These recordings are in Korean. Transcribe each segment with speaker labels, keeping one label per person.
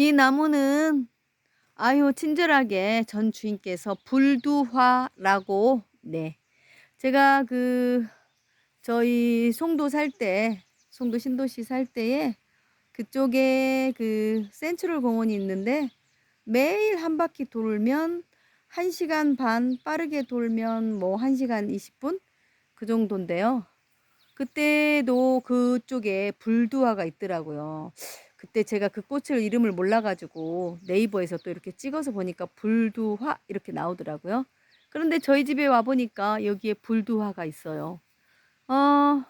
Speaker 1: 이 나무는 아유 친절하게 전 주인께서 불두화라고 네 제가 그 저희 송도 살 때 송도 신도시 살 때에 그쪽에 그 센트럴 공원이 있는데 매일 한 바퀴 돌면 1 시간 반 빠르게 돌면 뭐 1 시간 20분 그 정돈데요. 그때도 그쪽에 불두화가 있더라고요. 그때 제가 그 꽃을 이름을 몰라 가지고 네이버에서 또 이렇게 찍어서 보니까 불두화 이렇게 나오더라고요. 그런데 저희 집에 와 보니까 여기에 불두화가 있어요. 어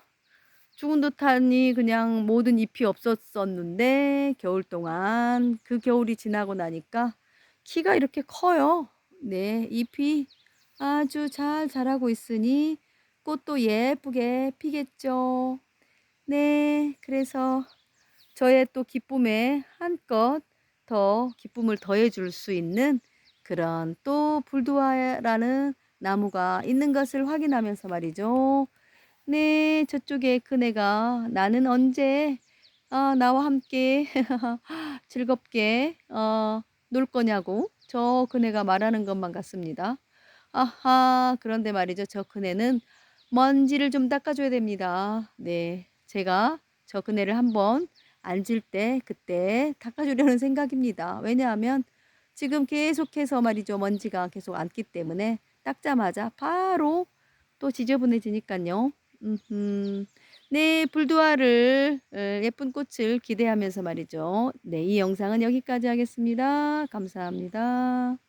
Speaker 1: 죽은 듯하니 그냥 모든 잎이 없었었는데 겨울 동안 그 겨울이 지나고 나니까 키가 이렇게 커요. 네. 잎이 아주 잘 자라고 있으니 꽃도 예쁘게 피겠죠. 네. 그래서 저의 또 기쁨에 한껏 더 기쁨을 더해 줄 수 있는 그런 또 불두화라는 나무가 있는 것을 확인하면서 말이죠. 네. 저쪽에 그네가 "나는 언제 어 나와 함께 즐겁게 어 놀 거냐."고 저 그네가 말하는 것만 같습니다. 아하. 그런데 말이죠. 저 그네는 먼지를 좀 닦아 줘야 됩니다. 네. 제가 저 그네를 한번 앉을 때 그때 닦아 주려는 생각입니다. 왜냐하면 지금 계속해서 말이죠. 먼지가 계속 앉기 때문에 닦자마자 바로 또 지저분해지니깐요. 음음. 네. 불두화를 어 예쁜 꽃을 기대하면서 말이죠. 네. 이 영상은 여기까지 하겠습니다. 감사합니다.